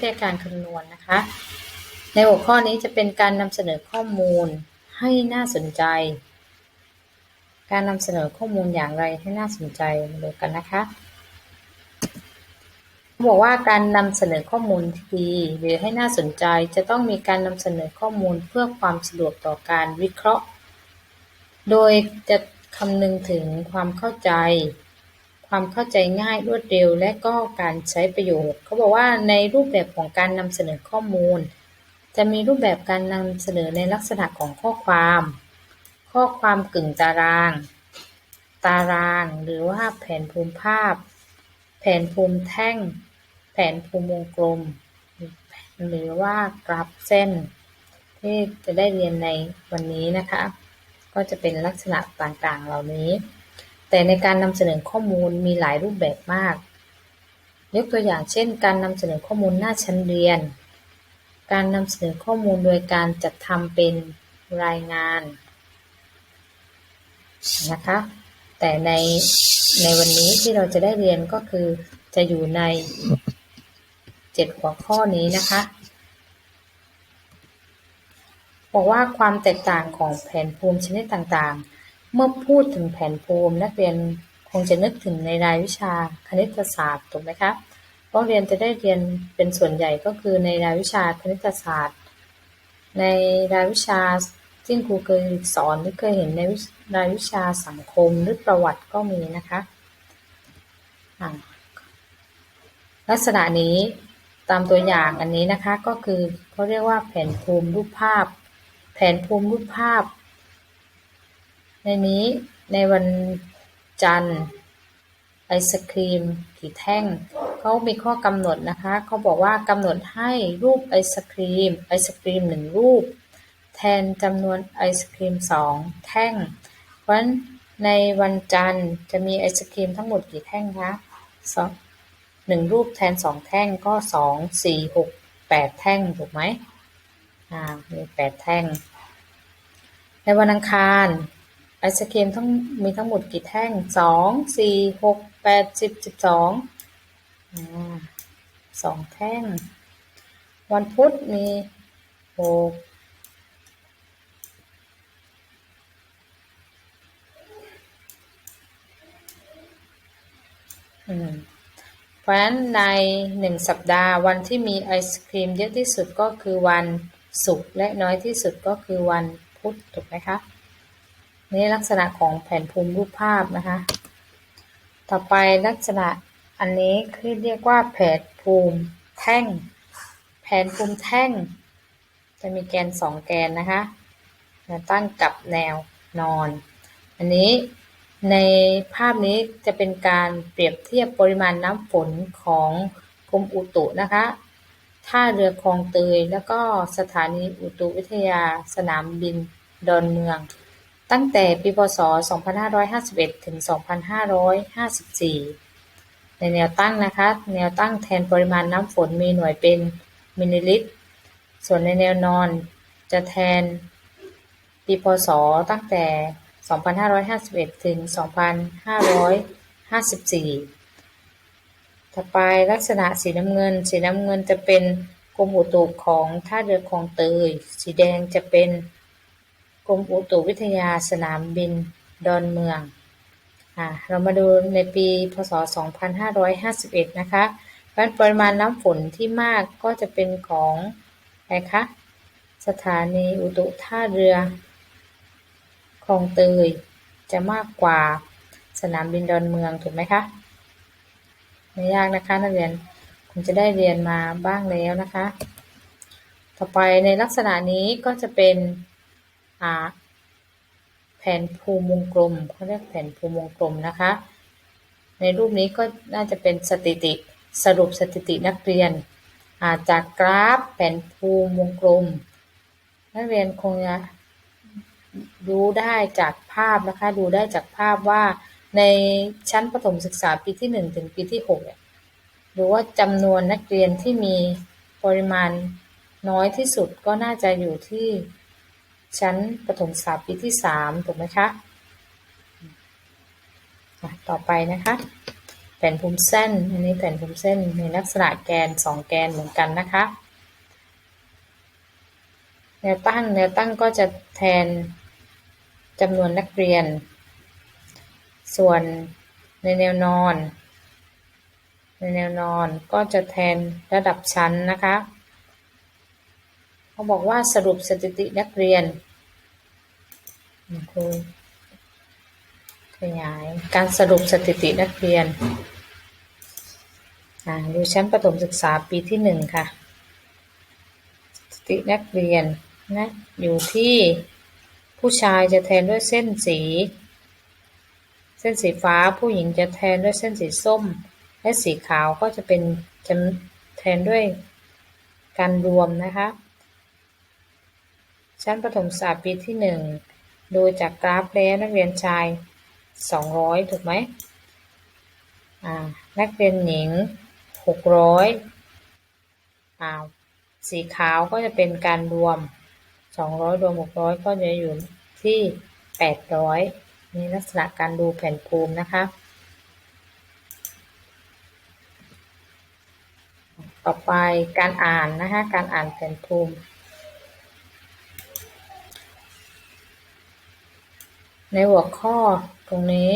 แค่การคำนวณนะคะ ในหัวข้อนี้จะเป็นการนำเสนอข้อมูลให้น่าสนใจ การนำเสนอข้อมูลอย่างไรให้น่าสนใจมาดูกันนะคะบอกว่าการนำเสนอข้อมูลที่ดีหรือให้น่าสนใจจะต้องมีการนำเสนอข้อมูลเพื่อความสะดวกต่อการวิเคราะห์ โดยจะคำนึงถึงความเข้าใจ ความเข้าใจง่าย รวดเร็ว และก็การใช้ประโยชน์ เขาบอกว่าในรูปแบบของการนำเสนอข้อมูล จะมีรูปแบบการนำเสนอในลักษณะของข้อความ ข้อความกึ่งตาราง ตาราง หรือว่าแผนภูมิภาพ แผนภูมิแท่ง แผนภูมิวงกลม หรือว่ากราฟเส้น ที่จะได้เรียนในวันนี้นะคะ ก็จะเป็นลักษณะต่างๆเหล่านี้ แต่ในการนำเสนอข้อมูลมีหลายรูปแบบมาก ยกตัวอย่างเช่น การนำเสนอข้อมูลหน้าชั้นเรียน การนำเสนอข้อมูลโดยการจัดทำเป็นรายงานนะคะ แต่ในในวันนี้ที่เราจะได้เรียนก็คือจะอยู่ในเจ็ดหัวข้อนี้นะคะบอกว่าความแตกต่างของแผนภูมิชนิดต่างๆ เมื่อพูดถึงแผนภูมิ นักเรียนคงจะนึกถึงในรายวิชาคณิตศาสตร์ถูกไหมคะเพราะเรียนจะได้เรียนเป็นส่วนใหญ่ก็คือในรายวิชาคณิตศาสตร์ ในรายวิชาที่ครูเคยสอนหรือเคยเห็นในรายวิชาสังคมหรือประวัติก็มีนะคะลักษณะนี้ตามตัวอย่างอันนี้นะคะก็คือเขาเรียกว่าแผนภูมิรูปภาพ แผนภูมิรูปภาพ ในนี้ในวันจันทร์ไอศครีมกี่แท่งเขามีข้อกำหนดนะคะเขาบอกว่ากำหนดให้รูปไอศครีมไอศครีมหนึ่งรูป แทนจำนวนไอศครีมสองแท่งเพราะฉะนั้นในวันจันทร์จะมีไอศครีมทั้งหมดกี่แท่งคะสองหนึ่งรูปแทนสองแท่งก็สองสี่หกแปดแท่งถูกไหมอ่ามีแปดแท่ง ในวันอังคาร ไอศครีมทั้งมีทั้งหมดกี่แท่งสองสี่หกแปดสิบสิบสองสองแท่ง วันพุธมีหกเพราะฉะนั้นในหนึ่งสัปดาห์วันที่มีไอศครีมเยอะที่สุดก็คือวันศุกร์และน้อยที่สุดก็คือวันพุธถูกไหมคะ นี่ลักษณะของแผนภูมิรูปภาพนะคะ ต่อไปลักษณะอันนี้คือเรียกว่าแผนภูมิแท่ง แผนภูมิแท่ง จะมีแกนสองแกนนะคะตั้งกับแนวนอน อันนี้ในภาพนี้จะเป็นการเปรียบเทียบปริมาณน้ำฝนของกรมอุตุนะคะท่าเรือคลองเตย แล้วก็สถานีอุตุวิทยาสนามบินดอนเมือง ตั้งแต่ปีพศ 2551 ถึง 2554 ในแนวตั้งนะคะ แนวตั้งแทนปริมาณน้ำฝนมีหน่วยเป็นมิลลิลิตร ส่วนในแนวนอนจะแทนปีพศ ตั้งแต่ 2551 ถึง 2554 ต่อไปลักษณะสีน้ำเงิน สีน้ำเงินจะเป็นกรมอุตุของท่าเรือคลองเตย สีแดงจะเป็น กรมอุตุวิทยาสนามบินดอนเมืองอ่าเรามาดูในปีพศ 2551 นะคะปริมาณน้ำฝนที่มากก็จะเป็นของอะไรคะสถานีอุตุท่าเรือคลองเตยจะมากกว่าสนามบินดอนเมืองถูกไหมคะไม่ยากนะคะนักเรียนคงจะได้เรียนมาบ้างแล้วนะคะ ต่อไปในลักษณะนี้ก็จะเป็น แผนภูมิวงกลมเขาเรียกแผนภูมิวงกลมนะคะ ในรูปนี้ก็น่าจะเป็นสถิติสรุปสถิตินักเรียนจากกราฟแผนภูมิวงกลม นักเรียนคงจะรู้ได้จากภาพนะคะ ดูได้จากภาพว่าในชั้นประถมศึกษาปีที่หนึ่งถึงปีที่หกเนี่ยหรือว่าจำนวนนักเรียนที่มีปริมาณน้อยที่สุดก็น่าจะอยู่ที่ ชั้นประถมศึกษาปีที่สามถูกไหมคะต่อไปนะคะ แผ่นภูมิเส้นอันนี้แผ่นภูมิเส้นในลักษณะแกนสองแกนเหมือนกันนะคะแนวตั้งแนวตั้งก็จะแทนจำนวนนักเรียน ส่วนในแนวนอน ในแนวนอนก็จะแทนระดับชั้นนะคะ เขาบอกว่าสรุปสถิตินักเรียนครูขยายการสรุปสถิตินักเรียนดูชั้นประถมศึกษาปีที่หนึ่งค่ะ สถิตินักเรียนนะอยู่ที่ผู้ชายจะแทนด้วยเส้นสี เส้นสีฟ้าผู้หญิงจะแทนด้วยเส้นสีส้ม และสีขาวก็จะเป็นจะแทนด้วยการรวมนะคะ ชั้นประถมศึกษาปีที่หนึ่งโดยจากกราฟแล้วนักเรียนชายสองร้อยถูกไหมอ่า นักเรียนหญิงหกร้อยอ่าสีขาวก็จะเป็นการรวมสองร้อยรวมหกร้อยก็จะอยู่ที่แปดร้อยนี่ลักษณะการดูแผ่นภูมินะคะ ต่อไปการอ่านนะคะ การอ่านแผ่นภูมิ ในหัวข้อตรงนี้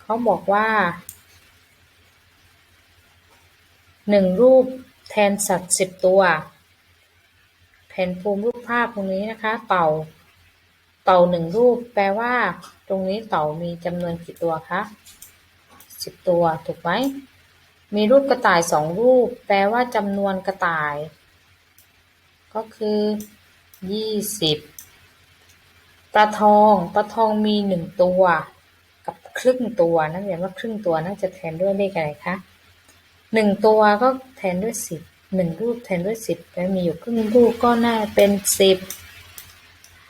เขาบอกว่าหนึ่งรูปแทนสัตว์สิบตัว แผ่นภูมิรูปภาพตรงนี้นะคะ เต่า เต่าหนึ่งรูป แปลว่า ตรงนี้เต่ามีจำนวนกี่ตัวคะสิบตัวถูกไหมมีรูปกระต่ายสองรูป แปลว่าจำนวนกระต่าย ก็คือยี่สิบ ปลาทองปลาทองมีหนึ่งตัว กับครึ่งตัวนักเรียนว่าครึ่งตัวน่าจะแทนด้วยเลขอะไรคะหนึ่งตัวก็แทนด้วยสิบหนึ่งรูปแทนด้วยสิบแล้วมีอยู่ครึ่งรูปก็น่าเป็นสิบ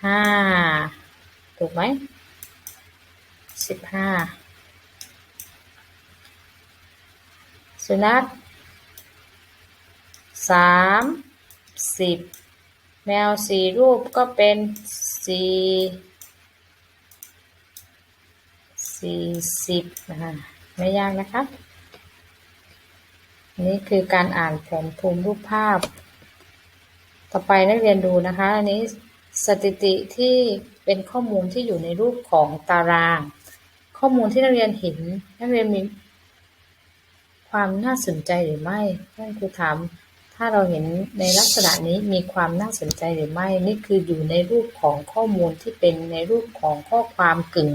ห้าถูกไหมสิบห้าสุนัขสามสิบแมวสี่รูปก็เป็น สี่สี่สิบนะคะไม่ยากนะคะนี่คือการอ่านแผนภูมิรูปภาพ ต่อไปนักเรียนดูนะคะอันนี้สถิติที่เป็นข้อมูลที่อยู่ในรูปของตาราง ข้อมูลที่นักเรียนเห็นนักเรียนมีความน่าสนใจหรือไม่นั่นคือถาม ถ้าเราเห็นในลักษณะนี้มีความน่าสนใจหรือไม่ นี่คืออยู่ในรูปของข้อมูลที่เป็นในรูปของข้อความกึ่ง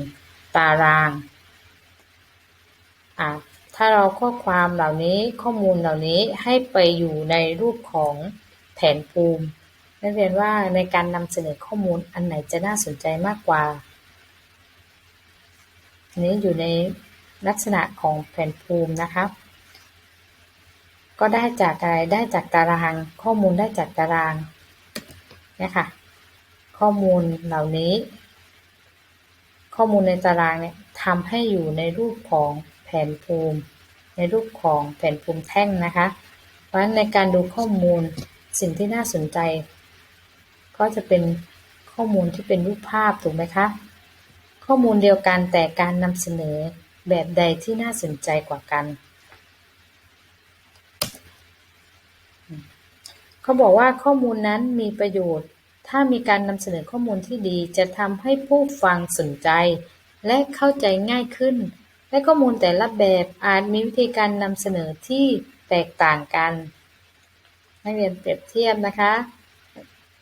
ตารางอ่าถ้าเราข้อความเหล่านี้ข้อมูลเหล่านี้ให้ไปอยู่ในรูปของแผนภูมินักเรียนว่าในการนำเสนอข้อมูลอันไหนจะน่าสนใจมากกว่านี้อยู่ในลักษณะของแผนภูมินะคะ ก็ได้จากอะไร ได้จากตาราง ข้อมูลได้จากตารางเนี่ยค่ะ ข้อมูลเหล่านี้ ข้อมูลในตารางเนี่ยทำให้อยู่ในรูปของแผนภูมิ ในรูปของแผนภูมิแท่งนะคะ เพราะฉะนั้นในการดูข้อมูลสิ่งที่น่าสนใจ ก็จะเป็นข้อมูลที่เป็นรูปภาพถูกไหมคะ ข้อมูลเดียวกันแต่การนำเสนอแบบใดที่น่าสนใจกว่ากัน เขาบอกว่าข้อมูลนั้นมีประโยชน์ ถ้ามีการนำเสนอข้อมูลที่ดีจะทำให้ผู้ฟังสนใจ และเข้าใจง่ายขึ้น และข้อมูลแต่ละแบบอาจมีวิธีการนำเสนอที่แตกต่างกัน นักเรียนเปรียบเทียบนะคะ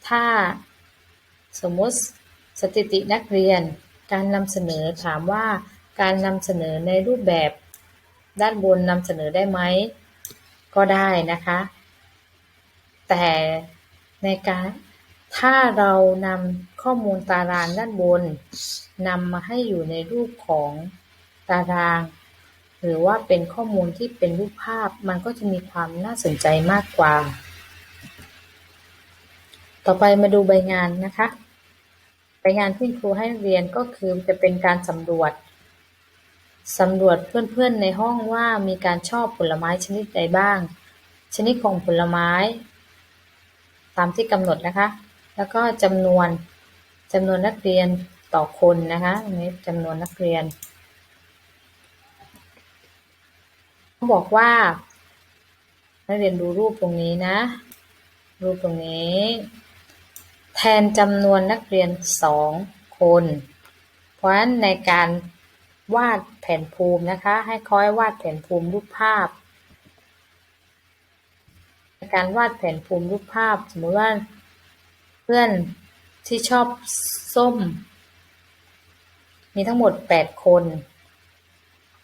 ถ้าสมมติสถิตินักเรียน การนำเสนอถามว่าการนำเสนอในรูปแบบ ด้านบนนำเสนอได้ไหม ก็ได้นะคะ แต่ในการถ้าเรานำข้อมูลตารางด้านบน นำมาให้อยู่ในรูปของตาราง หรือว่าเป็นข้อมูลที่เป็นรูปภาพ มันก็จะมีความน่าสนใจมากกว่า ต่อไปมาดูใบงานนะคะ ใบงานที่ครูให้เรียนก็คือจะเป็นการสำรวจสำรวจเพื่อนๆในห้องว่ามีการชอบผลไม้ชนิดใดบ้าง ชนิดของผลไม้ ตามที่กำหนดนะคะ แล้วก็จำนวนจำนวนนักเรียนต่อคนนะคะอันนี้จำนวนนักเรียนบอกว่า นักเรียนดูรูปตรงนี้นะ รูปตรงนี้ แทนจำนวนนักเรียนสองคน เพราะฉะนั้นในการวาดแผนภูมินะคะ ให้ค่อยวาดแผนภูมิรูปภาพ การวาดแผนภูมิรูปภาพ สมมติว่าเพื่อนที่ชอบส้ม มีทั้งหมดแปดคน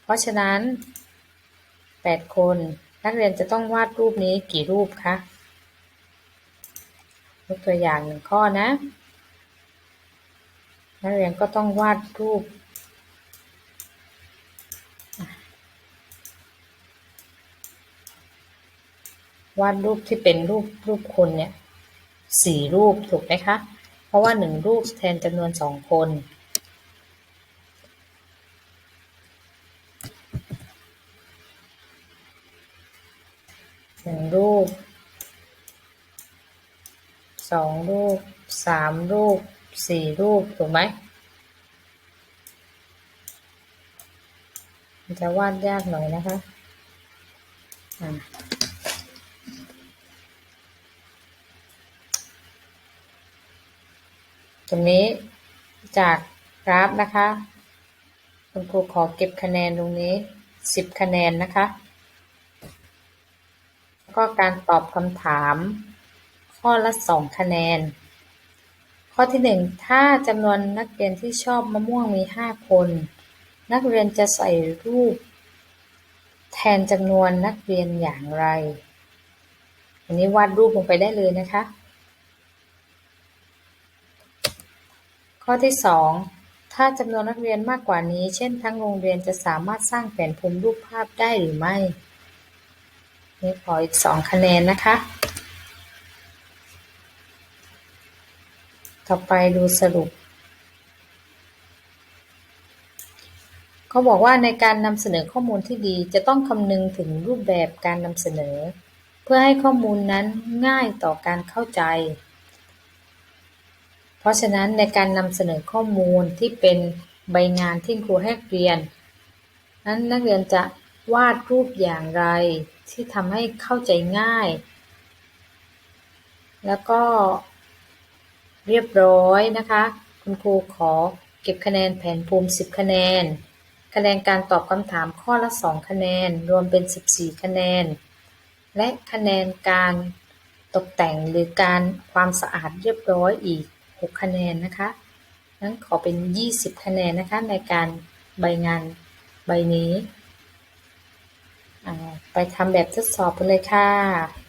เพราะฉะนั้นแปดคน นักเรียนจะต้องวาดรูปนี้กี่รูปคะยกตัวอย่างหนึ่งข้อนะ นักเรียนก็ต้องวาดรูป วาดรูปที่เป็นรูปรูปคนเนี่ยสี่รูปถูกไหมคะ เพราะว่าหนึ่งรูปแทนจำนวนสองคน หนึ่งรูปสองรูปสามรูปสี่รูปถูกไหมจะวาดยากหน่อยนะคะอ่า ตรงนี้จากกราฟนะคะ คุณครูขอเก็บคะแนนตรงนี้สิบคะแนนนะคะแล้วก็การตอบคำถาม ข้อละสองคะแนน ข้อที่หนึ่งถ้าจำนวนนักเรียนที่ชอบมะม่วงมีห้าคน นักเรียนจะใส่รูป แทนจำนวนนักเรียนอย่างไร อันนี้วาดรูปลงไปได้เลยนะคะ ข้อที่สอง ถ้าจำนวนนักเรียนมากกว่านี้ เช่น ทั้งโรงเรียนจะสามารถสร้างแผนภูมิรูปภาพได้หรือไม่ นี่ขออีกสองคะแนนนะคะ ต่อไปดูสรุปเขาบอกว่าในการนำเสนอข้อมูลที่ดีจะต้องคำนึงถึงรูปแบบการนำเสนอ เพื่อให้ข้อมูลนั้นง่ายต่อการเข้าใจ เพราะฉะนั้นในการนำเสนอข้อมูลที่เป็นใบงานที่ครูให้เรียน นั้นนักเรียนจะวาดรูปอย่างไรที่ทำให้เข้าใจง่าย แล้วก็เรียบร้อยนะคะ คุณครูขอเก็บคะแนนแผนภูมิ 10 คะแนน คะแนนการตอบคำถามข้อละ 2 คะแนน รวมเป็น 14 คะแนน และคะแนนการตกแต่งหรือการความสะอาดเรียบร้อยอีก 6 คะแนนนะคะนั้นขอเป็น 20 คะแนนนะคะในการใบงานใบนี้ ไปทำแบบทดสอบกันเลยค่ะ